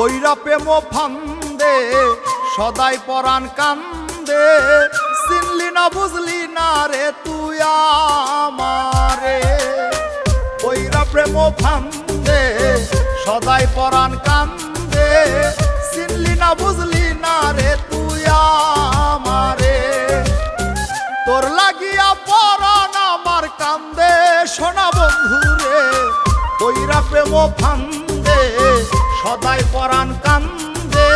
পৈরা প্রেম ফান্দে, সদাই পরাণ কান্দে। চিনলি না, বুঝলি না রে তুই আমারে। পৈরা প্রেম ফান্দে, সদাই পরাণ কান্দে। চিনলি না, বুঝলি না রে তুই আমারে। তোর লাগিয়া পরাণ আমার কান্দে, সোনা বন্ধুরে। কইরা প্রেম ফান্দে সদাই পরাণ কান্দে।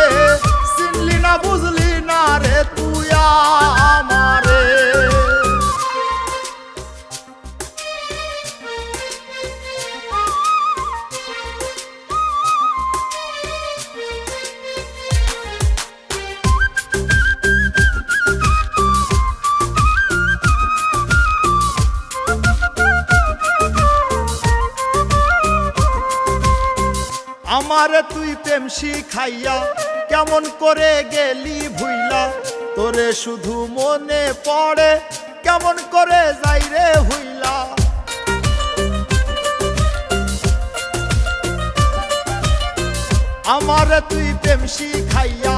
আমারে তুই প্রেম শিখাইয়া কেমন করে গেলি ভুইলা? তোরে শুধু মনে পড়ে কেমন করে যাই রে হইলা আমারে তুই প্রেম শিখাইয়া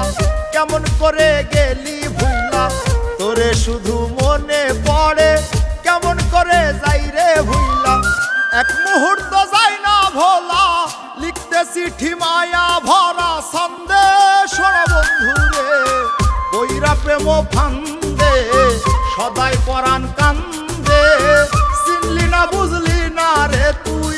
কেমন করে গেলি ভুইলা? তোরে শুধু মনে পড়ে কেমন করে যাই রে ভুইলা? এক মুহূর্ত চিঠি মায়া ভরা সন্দেশ বন্ধুরে, বৈরা প্রেম ফান্দে, সদাই পরাণ কান্দে। চিনলি না, বুঝলি না রে তুই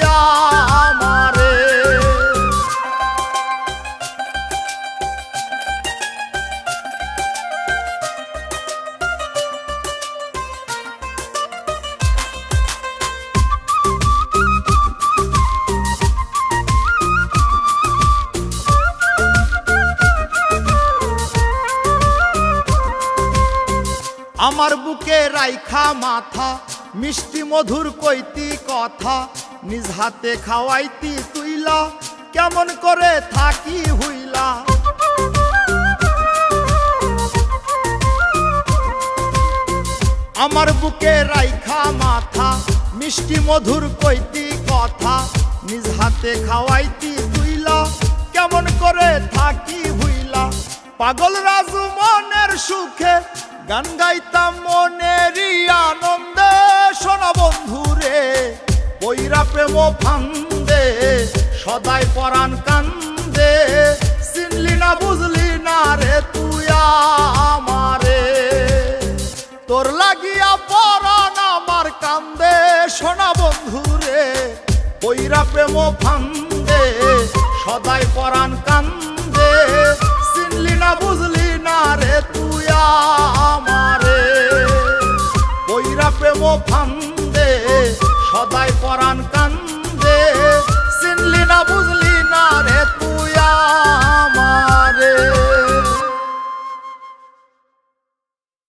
আমার বুকে রাইখা মাথা, মিষ্টি মধুর কইতি কথা, নিজ হাতে খাওয়াইতি তুইলা, কেমন করে থাকি হইলা। আমার বুকে রাইখা মাথা, মিষ্টি মধুর কইতি কথা, নিজ হাতে খাওয়াইতি তুইলা, কেমন করে থাকি হইলা। পাগল রাজু মনের সুখে গান গাইতাম মনেরই আনন্দে শোনা বন্ধুরে, বইরা প্রেম ফান্দে সদাই পরাণ কান্দে। চিনলি না, বুঝলি না রে তুই আমারে। তোর লাগিয়া পরাণ আমার কান্দে, সোনা বন্ধুরে, বইরা প্রেম ফান্দে সদাই পরাণ কান্দে। চিনলি না, বুঝলি না রে তুই সদাই পরাণ কান্দে